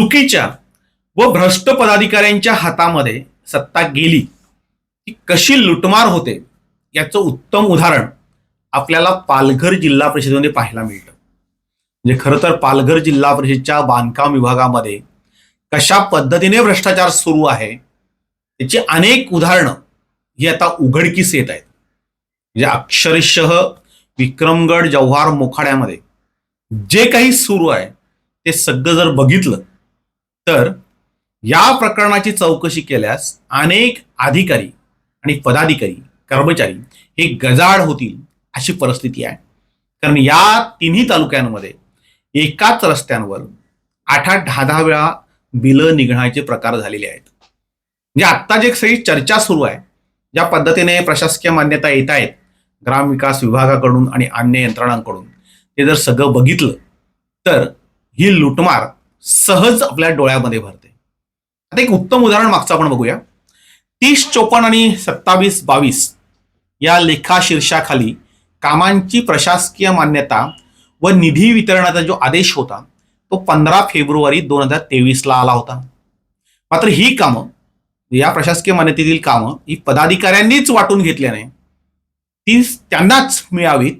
चुकीच्या व भ्रष्ट पदाधिकाऱ्यांच्या हातामध्ये सत्ता गेली ती कशी लुटमार होते याचं उत्तम उदाहरण आपल्याला पालघर जिल्हा परिषदेमध्ये पाहायला मिळतं. म्हणजे खरं तर पालघर जिल्हा परिषदच्या बांधकाम विभागामध्ये कशा पद्धतीने भ्रष्टाचार सुरू आहे त्याची अनेक उदाहरणं ही आता उघडकीस येत आहेत. म्हणजे अक्षरशः विक्रमगड जव्हार मोखाड्यामध्ये जे काही सुरू आहे ते सगळं जर बघितलं तर या प्रकरणाची चौकशी केल्यास अनेक अधिकारी आणि पदाधिकारी कर्मचारी हे गजाड होतील अशी परिस्थिती आहे. कारण या तिन्ही तालुक्यांमध्ये एकाच रस्त्यांवर आठ आठ दहा दहा वेळा बिलं निघण्याचे प्रकार झालेले आहेत. म्हणजे आत्ता जे सगळी चर्चा सुरू आहे ज्या पद्धतीने प्रशासकीय मान्यता येत आहेत ग्रामविकास विभागाकडून आणि अन्य यंत्रणांकडून ते जर सगळं बघितलं तर ही लुटमार सहज आपल्या डोळ्यामध्ये भरते. आता एक उत्तम उदाहरण मागचं आपण बघूया. तीस चोपन्न आणि सत्तावीस बावीस या लेखा शीर्षाखाली कामांची प्रशासकीय मान्यता व निधी वितरणाचा जो आदेश होता तो पंधरा फेब्रुवारी दोन हजार तेवीसला आला होता. मात्र ही कामं या प्रशासकीय मान्यतेतील कामं ही पदाधिकाऱ्यांनीच वाटून घेतल्याने ती त्यांनाच मिळावीत.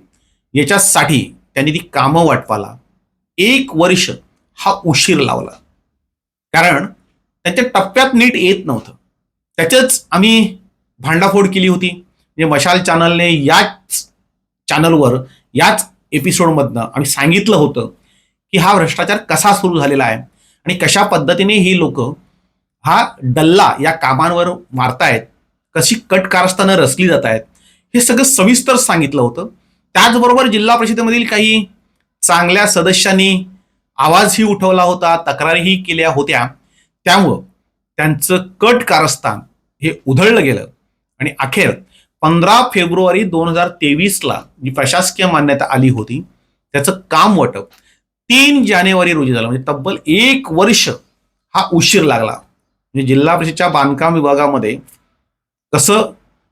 याच्यासाठी त्यांनी ती कामं वाटपाला. एक वर्ष हा उशीर लावला. कारण त्याच्या टप्प्यात नीट येत नव्हतं. त्याच्याच आम्ही भांडाफोड केली होती. म्हणजे मशाल चॅनलने याच चॅनलवर याच एपिसोडमधनं आम्ही सांगितलं होतं की हा भ्रष्टाचार कसा सुरू झालेला आहे आणि कशा पद्धतीने ही लोक हा डल्ला या कामांवर मारतायत कशी कट कारस्थानं रचली जात आहेत हे सगळं सविस्तर सांगितलं होतं. त्याचबरोबर जिल्हा परिषदेमधील काही चांगल्या सदस्यांनी आवाजही उठवला होता तक्रारीही केल्या होत्या. त्यामुळं त्यांचं कट कारस्थान हे उधळलं गेलं. आणि अखेर पंधरा फेब्रुवारी दोन हजार तेवीसला जी प्रशासकीय मान्यता आली होती त्याचं काम वाटप तीन जानेवारी रोजी झालं. म्हणजे तब्बल एक वर्ष हा उशीर लागला. म्हणजे जिल्हा परिषदच्या बांधकाम विभागामध्ये कसं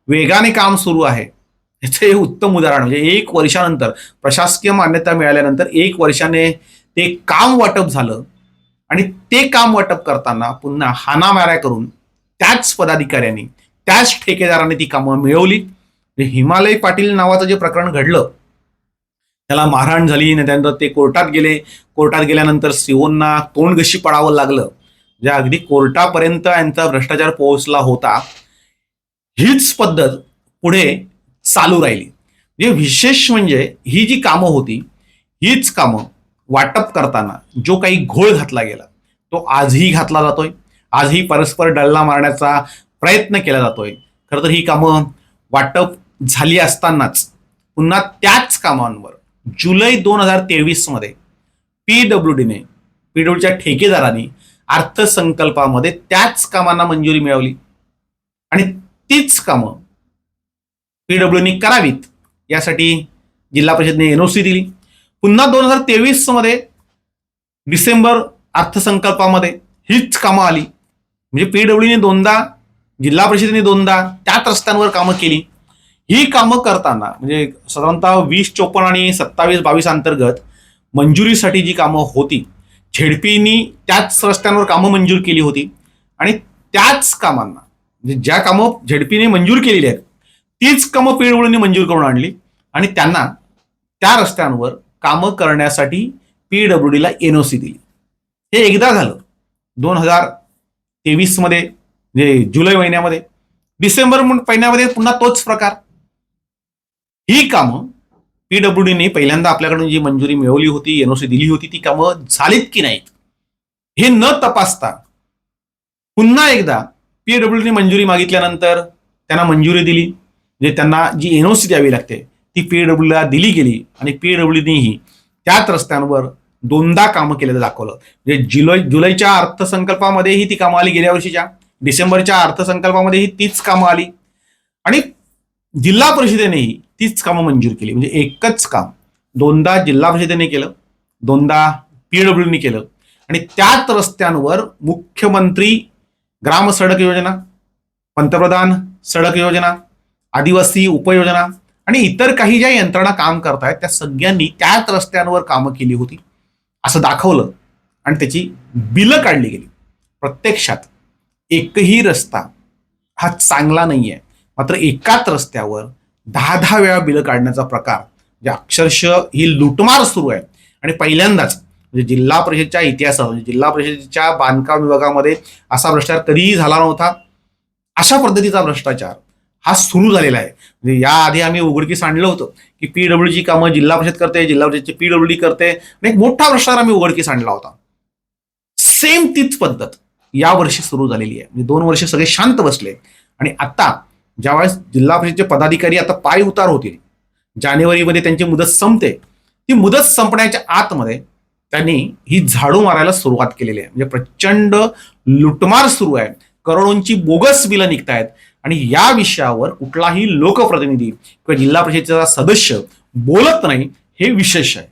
वेगाने काम सुरू आहे याचं हे उत्तम उदाहरण. म्हणजे एक वर्षानंतर प्रशासकीय मान्यता मिळाल्यानंतर एक वर्षाने ते काम वाटप झालं आणि ते काम वाटप करताना पुन्हा हानामाऱ्या करून त्याच पदाधिकाऱ्यांनी त्याच ठेकेदाराने ती कामं मिळवली. हिमालय पाटील नावाचं जे प्रकरण घडलं त्याला मारहाण झाली आणि त्यानंतर ते कोर्टात गेले. कोर्टात गेल्यानंतर सीओंना तोंडगशी पडावं लागलं. ज्या अगदी कोर्टापर्यंत यांचा भ्रष्टाचार पोहोचला होता हीच पद्धत पुढे चालू राहिली. म्हणजे विशेष म्हणजे ही जी कामं होती हीच कामं वाटप करताना जो काही घोळ घातला गेला तो आजही घातला जातोय. आजही परस्पर डल्ला मारण्याचा प्रयत्न केला जातोय. खरं तर ही कामं वाटप झाली असतानाच पुन्हा त्याच कामांवर जुलै दोन हजार तेवीसमध्ये पी डब्ल्यू डीने पी डब्ल्यूच्या ठेकेदारांनी अर्थसंकल्पामध्ये त्याच कामांना मंजुरी मिळवली. आणि तीच कामं पीडब्ल्यूनी करावीत यासाठी जिल्हा परिषदेने एनओसी दिली. पुन्हा दोन हजार तेवीसमध्ये डिसेंबर अर्थसंकल्पामध्ये हीच कामं आली. म्हणजे पीडब्ल्यूने दोनदा जिल्हा परिषदेने दोनदा त्याच रस्त्यांवर कामं केली. ही कामं करताना म्हणजे साधारणतः वीस चोपन्न आणि सत्तावीस बावीस अंतर्गत मंजुरीसाठी जी कामं होती झेडपीनी त्याच रस्त्यांवर कामं मंजूर केली होती. आणि त्याच कामांना म्हणजे ज्या कामं झेडपीने मंजूर केलेली आहेत तीच कामं पीडब्ल्यूने मंजूर करून आणली. आणि त्यांना त्या रस्त्यांवर कामं करण्यासाठी पीडब्ल्यू डीला एनओसी दिली. हे एकदा झालं. दोन हजार तेवीसमध्ये म्हणजे जुलै महिन्यामध्ये डिसेंबर महिन्यामध्ये पुन्हा तोच प्रकार. ही कामं पीडब्ल्यू डीने पहिल्यांदा आपल्याकडून जी मंजुरी मिळवली होती एनओसी दिली होती ती कामं झालीत की नाहीत? हे न तपासता पुन्हा एकदा पीडब्ल्यूडीने मंजुरी मागितल्यानंतर त्यांना मंजुरी दिली म्हणजे त्यांना जी एनओसी द्यावी लागते ती पीडब्ल्यूला दिली गेली आणि पीडब्ल्यूडीनेही त्याच रस्त्यांवर दोनदा कामं केल्याचं दाखवलं. म्हणजे जुलै जुलैच्या अर्थसंकल्पामध्येही ती कामं आली गेल्या वर्षीच्या. डिसेंबरच्या अर्थसंकल्पामध्येही तीच कामं आली. आणि जिल्हा परिषदेनेही तीच कामं मंजूर केली. म्हणजे एकच काम. दोनदा जिल्हा परिषदेने केलं दोनदा पीडब्ल्यूने केलं. आणि त्याच रस्त्यांवर मुख्यमंत्री ग्राम सडक योजना पंतप्रधान सडक योजना आदिवासी उपयोजना आणि इतर काही ज्या यंत्रणा काम करतायत त्या सगळ्यांनी त्याच रस्त्यांवर कामं केली होती. असं दाखवलं आणि त्याची बिलं काढली गेली. प्रत्यक्षात एकही रस्ता हा चांगला नाही आहे मात्र एकाच रस्त्यावर दहा दहा वेळा बिलं काढण्याचा प्रकार म्हणजे अक्षरशः ही लुटमार सुरू आहे. आणि पहिल्यांदाच म्हणजे जिल्हा परिषदच्या इतिहासात म्हणजे जिल्हा परिषदेच्या बांधकाम विभागामध्ये असा भ्रष्टाचार कधीही झाला नव्हता. अशा पद्धतीचा भ्रष्टाचार हा सुरू झालेला आहे. म्हणजे याआधी आम्ही उघडकीस आणलं होतं की पीडब्ल्यूची कामं जिल्हा परिषद करते जिल्हा परिषदची पीडब्ल्यूडी करते. आणि एक मोठा भ्रष्टाचार आम्ही उघडकीस आणला होता. सेम तीच पद्धत या वर्षी सुरू झालेली आहे. म्हणजे दोन वर्ष सगळे शांत बसले. आणि आता ज्यावेळेस जिल्हा परिषदचे पदाधिकारी आता पाय उतार होतील जानेवारीमध्ये त्यांची मुदत संपते ती मुदत संपण्याच्या आतमध्ये त्यांनी ही झाडू मारायला सुरुवात केलेली आहे. म्हणजे प्रचंड लुटमार सुरू आहे. करोडोंची बोगस बिलं निघतायत. आणि या विषयावर कुठलाही लोकप्रतिनिधी किंवा जिल्हा परिषदेचा सदस्य बोलत नाही हे विशेष आहे.